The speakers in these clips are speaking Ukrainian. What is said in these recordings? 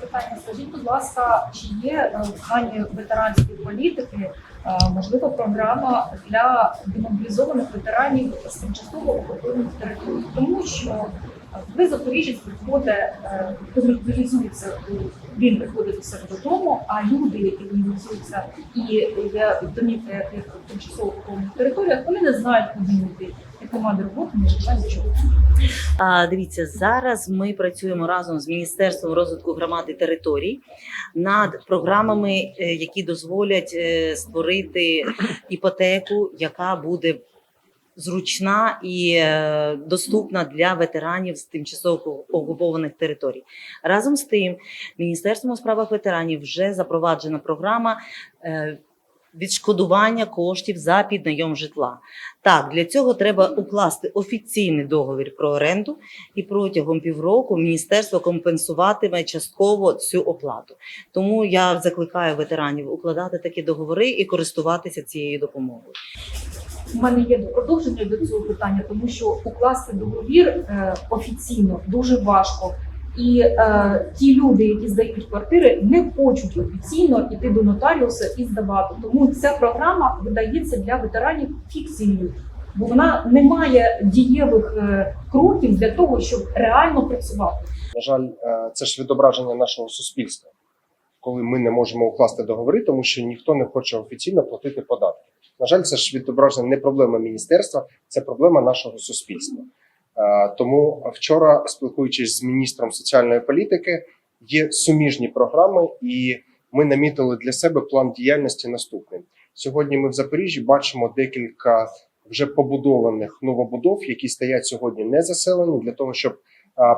питання. Скажіть, будь ласка, чи є е, в плані ветеранської політики е, можливо програма для демобілізованих ветеранів з тимчасово окупованих територій? Тому що е, коли запоріжець приходить, е, демобілізується, він приходить до себе додому, а люди, які демобілізуються і є домівки тимчасово окупованих територіях, вони не знають, куди йти. Команди роботи не житла нічого. Дивіться, зараз ми працюємо разом з Міністерством розвитку громад і територій над програмами, е, які дозволять е, створити іпотеку, яка буде зручна і е, доступна для ветеранів з тимчасово окупованих територій. Разом з тим, Міністерством у справах ветеранів вже запроваджена програма. Відшкодування коштів за піднайом житла. Так, для цього треба укласти офіційний договір про оренду, і протягом півроку міністерство компенсуватиме частково цю оплату. Тому я закликаю ветеранів укладати такі договори і користуватися цією допомогою. У мене є продовження до цього питання, тому що укласти договір е, офіційно дуже важко. І е, ті люди, які здають квартири, не хочуть офіційно йти до нотаріуса і здавати. Тому ця програма видається для ветеранів фікцією, бо вона не має дієвих е, кроків для того, щоб реально працювати. На жаль, е, це ж відображення нашого суспільства, коли ми не можемо укласти договори, тому що ніхто не хоче офіційно платити податки. На жаль, це ж відображення не проблема міністерства, це проблема нашого суспільства. Е, Тому вчора, спілкуючись з міністром соціальної політики, є суміжні програми, і ми намітили для себе план діяльності наступний. Сьогодні ми в Запоріжжі бачимо декілька вже побудованих новобудов, які стоять сьогодні не заселені, для того, щоб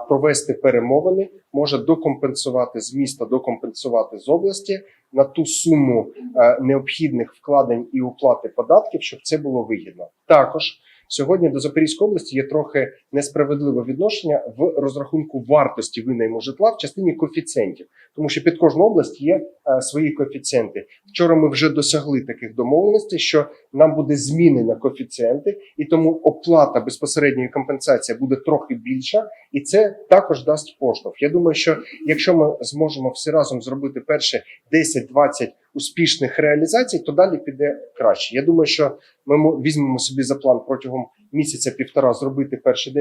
провести перемовини, може докомпенсувати з міста, докомпенсувати з області на ту суму е, необхідних вкладень і оплати податків, щоб це було вигідно. Також сьогодні до Запорізької області є трохи несправедливе відношення в розрахунку вартості винайму житла в частині коефіцієнтів, тому що під кожну область є свої коефіцієнти. Вчора ми вже досягли таких домовленостей, що нам буде змінено коефіцієнти, і тому оплата безпосередньої компенсації буде трохи більша, і це також дасть поштовх. Я думаю, що якщо ми зможемо всі разом зробити перші 10-20 успішних реалізацій, то далі піде краще. Я думаю, що ми візьмемо собі за план протягом місяця-півтора зробити перші 10-15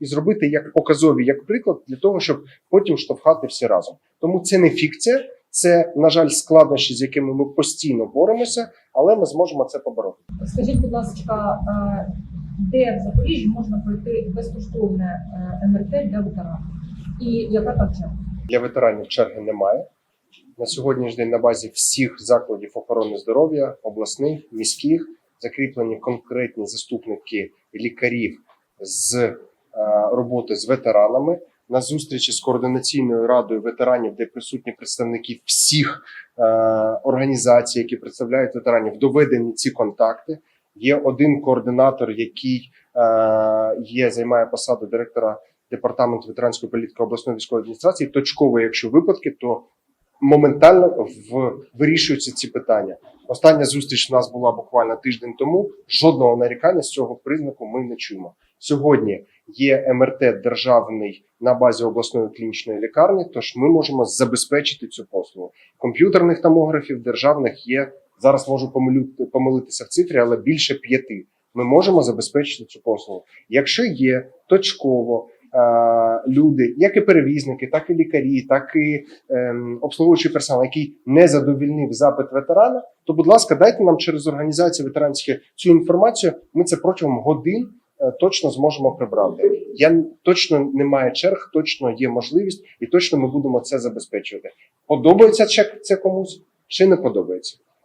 і зробити як показові, як приклад, для того, щоб потім штовхати всі разом. Тому це не фікція, це на жаль складнощі, з якими ми постійно боремося, але ми зможемо це побороти. Скажіть, будь ласка, е, де в Запоріжжі можна пройти безкоштовне е, МРТ для ветеранів? І яка там черга? Для ветеранів черги немає. На сьогоднішній день на базі всіх закладів охорони здоров'я, обласних, міських, закріплені конкретні заступники лікарів з е, роботи з ветеранами. На зустрічі з координаційною радою ветеранів, де присутні представники всіх е, організацій, які представляють ветеранів, доведені ці контакти. Є один координатор, який е, є, займає посаду директора департаменту ветеранської політики обласної військової адміністрації. Точково, якщо випадки, то моментально в вирішуються ці питання. Остання зустріч у нас була буквально тиждень тому. Жодного нарікання з цього признаку ми не чуємо. Сьогодні є МРТ державний на базі обласної клінічної лікарні. Тож ми можемо забезпечити цю послугу. Комп'ютерних томографів державних є зараз. Можу помилитися в цифрі, але більше п'яти. Ми можемо забезпечити цю послугу. Якщо є точково люди, як і перевізники, так і лікарі, так і ем, обслуговуючий персонал, який не задовільнив запит ветерана, то, будь ласка, дайте нам через організацію ветеранські цю інформацію. Ми це протягом годин е, точно зможемо прибрати. Я точно немає черг, точно є можливість, і точно ми будемо це забезпечувати. Подобається чек це комусь чи не подобається?